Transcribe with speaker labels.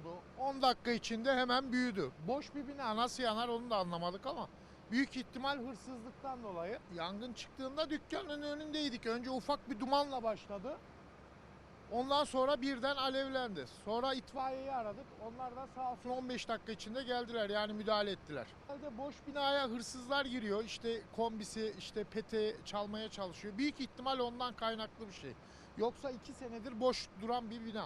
Speaker 1: Oldu. 10 dakika içinde hemen büyüdü. Boş bir bina nasıl yanar onu da anlamadık ama büyük ihtimal hırsızlıktan dolayı. Yangın çıktığında dükkanın önündeydik. Önce ufak bir dumanla başladı. Ondan sonra birden alevlendi. Sonra itfaiyeyi aradık. Onlar da sağ olsun 15 dakika içinde geldiler yani müdahale ettiler. Herhalde boş binaya hırsızlar giriyor. İşte kombisi, işte pete çalmaya çalışıyor. Büyük ihtimal ondan kaynaklı bir şey. Yoksa iki senedir boş duran bir bina.